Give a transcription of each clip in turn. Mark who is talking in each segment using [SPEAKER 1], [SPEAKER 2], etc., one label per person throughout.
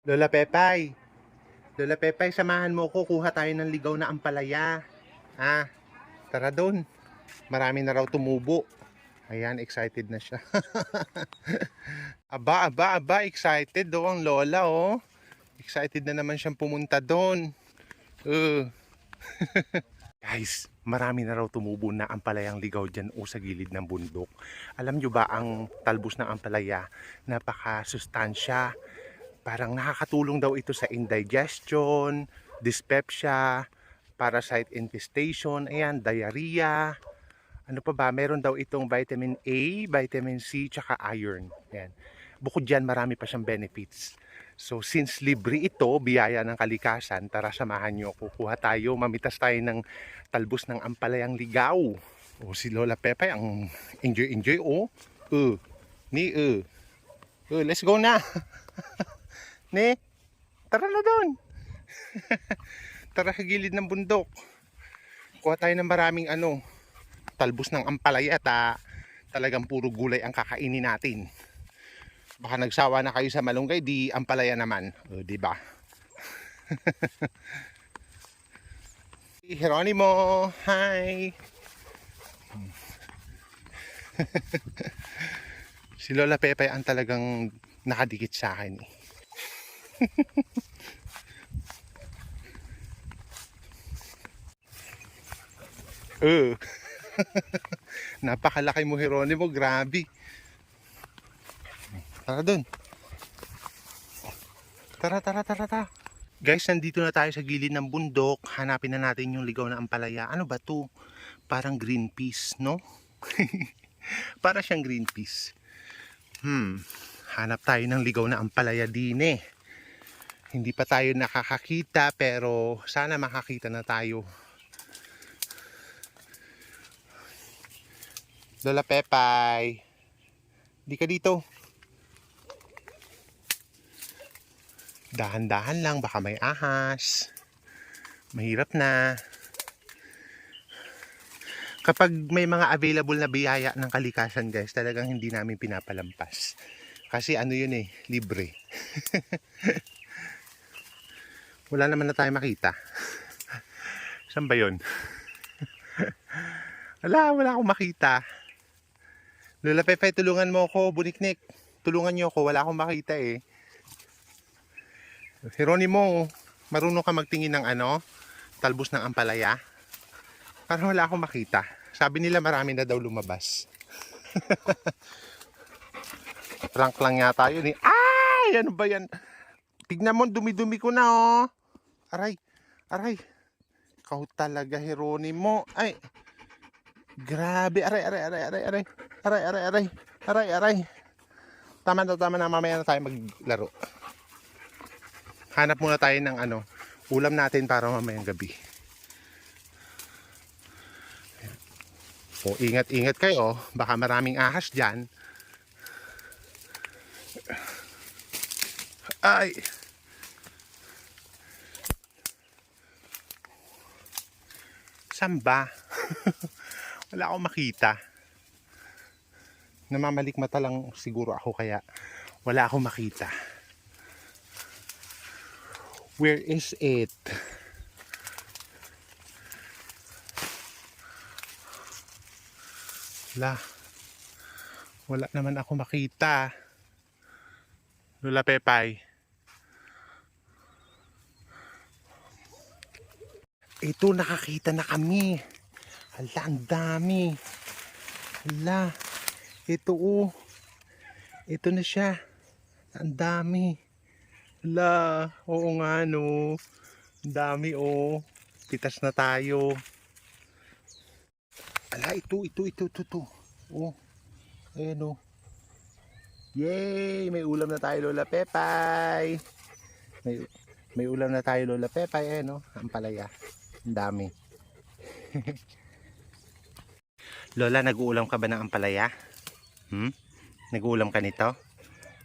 [SPEAKER 1] Lola Pepay. Lola Pepay, samahan mo ko. Kuha tayo ng ligaw na ampalaya. Ha? Tara doon. Marami na raw tumubo. Ayan, excited na siya. aba, aba, aba, excited daw ang lola, oh. Excited na naman siyang pumunta doon. Uh. Guys, marami na raw tumubo na ampalayang ligaw dyan o sa gilid ng bundok. Alam nyo ba ang talbos ng ampalaya? Napaka-sustansya. Parang nakakatulong daw ito sa indigestion, dyspepsia, parasite infestation, ayan, diarrhea. Ano pa ba? Meron daw itong vitamin A, vitamin C, tsaka iron. Ayan. Bukod dyan, marami pa siyang benefits. So, since libre ito, biyaya ng kalikasan, tara samahan nyo. Kukuha tayo, mamitas tayo ng talbos ng ampalayang ligaw. O, si Lola Pepe, ang enjoy-enjoy, oh. Uh, ni, uh. Uh, let's go na. ni, tara na doon. tara sa gilid ng bundok. Kuha tayo ng maraming ano, talbos ng ampalaya at ah, talagang puro gulay ang kakainin natin. Baka nagsawa na kayo sa malunggay, di ampalaya naman. O, di ba? Geronimo, hi! si Lola Pepe ang talagang nakadikit sa akin. eh. Uh. Napakalaki mo Geronimo, grabe. Tara dun. Tara, tara, tara, tara. Guys, nandito na tayo sa gilid ng bundok. Hanapin na natin yung ligaw na ampalaya. Ano ba to? Parang green peas, no? Para siyang green peas. Hmm, hanap tayo ng ligaw na ampalaya din eh. Hindi pa tayo nakakakita pero sana makakita na tayo. Lola Pepay. Di ka dito. Dahan-dahan lang, baka may ahas. Mahirap na. Kapag may mga available na biyaya ng kalikasan guys, talagang hindi namin pinapalampas. Kasi ano yun eh, libre. wala naman na tayo makita. Saan ba yun? wala, wala akong makita. Lola Pepe, tulungan mo ako, buniknik. Tulungan niyo ako, wala akong makita eh. Geronimo, marunong ka magtingin ng ano, talbos ng ampalaya? Parang wala akong makita. Sabi nila marami na daw lumabas. Prank lang yata yun eh. Ay! Ano ba yan? Tignan mo, dumi-dumi ko na oh. Aray, aray. Ikaw talaga, Geronimo. Ay, grabe. Aray, aray, aray, aray, aray. Aray, aray, aray. Aray, aray. Tama na, tama na. Mamaya na tayo maglaro. Hanap muna tayo ng ano, ulam natin para mamayang gabi. O, ingat-ingat kayo. Baka maraming ahas dyan. Ay! Saan ba? Wala akong makita. Namamalik mata lang siguro ako kaya wala akong makita. Where is it? Wala. Wala naman ako makita. Lula Pepay. Ito nakakita na kami. Hala, ang dami. Hala. Ito oh. Ito na siya. Ang dami. Hala. Oo nga no. Ang dami oh. Pitas na tayo. Ala, ito, ito, ito, ito, ito. Oh. Ayan oh. Yay! May ulam na tayo, Lola Pepay. May, may ulam na tayo, Lola Pepay. Ayan oh. Ang palaya. Ang dami. Lola, nag-uulam ka ba ng ampalaya? Hmm? Nag-uulam ka nito?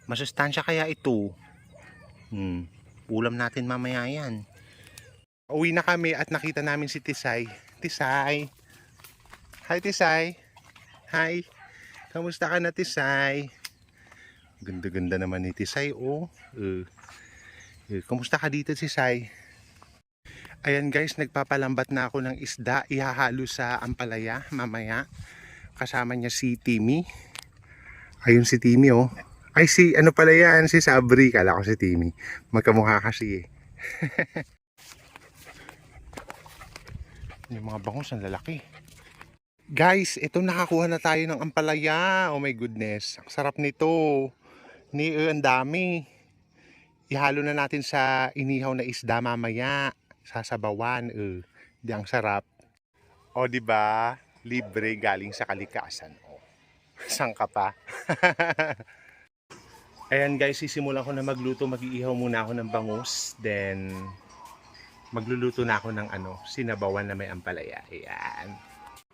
[SPEAKER 1] Masustansya kaya ito? Hmm. Ulam natin mamaya yan. Uwi na kami at nakita namin si Tisay. Tisay. Hi, Tisay. Hi. Kamusta ka na, Tisay? Ganda-ganda naman ni Tisay, oh. Uh. Eh, Kumusta ka dito si Sai? Ayan guys, nagpapalambat na ako ng isda. Ihahalo sa ampalaya mamaya. Kasama niya si Timmy. Ayun si Timmy oh. Ay si, ano pala yan? Si Sabri. Kala ko si Timmy. Magkamukha kasi eh. Yung mga bangus, ang lalaki. Guys, ito nakakuha na tayo ng ampalaya. Oh my goodness. Ang sarap nito. Ni, eh, ang dami. Ihalo na natin sa inihaw na isda mamaya. Sasabawan. Eh. Di ang sarap. O, di ba? Libre galing sa kalikasan. O. Saan ka pa? Ayan guys, sisimulan ko na magluto. Mag-iihaw muna ako ng bangus. Then, magluluto na ako ng ano, sinabawan na may ampalaya. Ayan.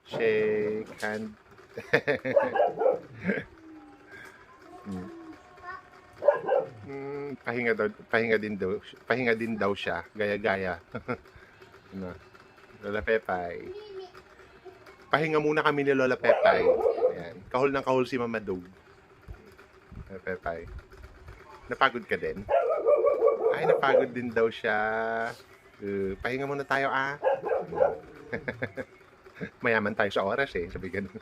[SPEAKER 1] Shake hand. Hmm. Hmm, pahinga daw, pahinga din daw, pahinga din daw siya, gaya-gaya. ano? Lola Pepay. Pahinga muna kami ni Lola Pepay. Ayan. Kahol ng kahol si Mama Dog. Lola Pepay. Napagod ka din? Ay, napagod din daw siya. Uh, pahinga muna tayo ah. Mayaman tayo sa oras eh. Sabi ganun.